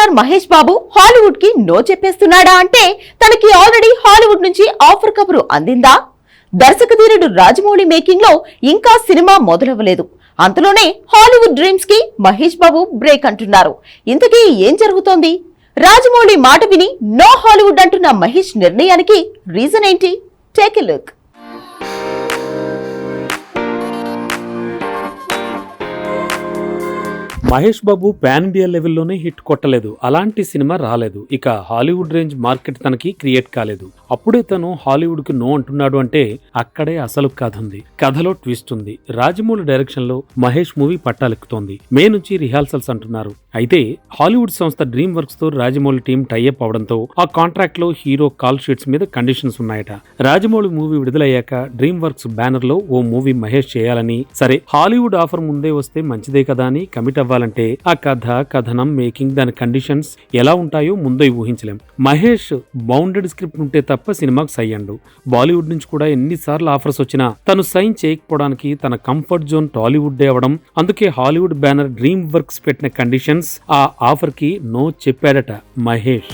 Star Mahesh Babu హాలీవుడ్కి no చెప్పేస్తున్నాడా అంటే తనకి ఆల్రెడీ హాలీవుడ్ నుంచి ఆఫర్ కబురు అందిందా? దర్శకధీరుడు రాజమౌళి మేకింగ్లో ఇంకా సినిమా మొదలవ్వలేదు. అంతలోనే హాలీవుడ్ డ్రీమ్స్కి మహేష్ బాబు బ్రేక్ అంటున్నారు. ఇంతకీ ఏం జరుగుతోంది? రాజమౌళి మాట విని నో హాలీవుడ్ అంటున్న మహేష్ నిర్ణయానికి రీజన్ ఏంటి? Take a look Mahesh Babu pan India లెవెల్లోనే hit కొట్టలేదు. అలాంటి సినిమా రాలేదు. ఇక హాలీవుడ్ రేంజ్ మార్కెట్ తనకి క్రియేట్ కాలేదు. అప్పుడే తను హాలీవుడ్కి నో అంటున్నాడు అంటే అక్కడే అసలు కథ ఉంది కథలో ట్విస్ట్ ఉంది. రాజమౌళి డైరెక్షన్లో మహేష్ మూవీ పట్టాలెక్కుతోంది. మే నుంచి రిహార్సల్స్ అంటున్నారు. అయితే హాలీవుడ్ సంస్థ డ్రీమ్ వర్క్స్తో రాజమౌళి టీం టైఅప్ అవడంతో ఆ కాంట్రాక్ట్లో హీరో కాల్ షీట్స్ మీద కండిషన్స్ ఉన్నాయట. రాజమౌళి మూవీ విడుదలయ్యాక డ్రీమ్ వర్క్స్ బ్యానర్లో ఓ మూవీ మహేష్ చేయాలని సరే హాలీవుడ్ ఆఫర్ ముందే వస్తే మంచిదే కదా అని కమిట్ అవ్వాలంటే ఆ కథ కథనం మేకింగ్ దాని కండిషన్స్ ఎలా ఉంటాయో ముందే ఊహించలేం. మహేష్ బౌండెడ్ స్క్రిప్ట్ ఉంటే తప్ప సినిమాకు సయ్యండు బాలీవుడ్ నుంచి కూడా ఎన్నిసార్లు ఆఫర్స్ వచ్చినా తను సైన్ చేయకపోవడానికి తన కంఫర్ట్ జోన్ టాలీవుడ్ అవడం అందుకే హాలీవుడ్ బ్యానర్ డ్రీమ్ వర్క్స్ పెట్టిన కండిషన్స్ ఆ ఆఫర్కి నో చెప్పాడట మహేష్.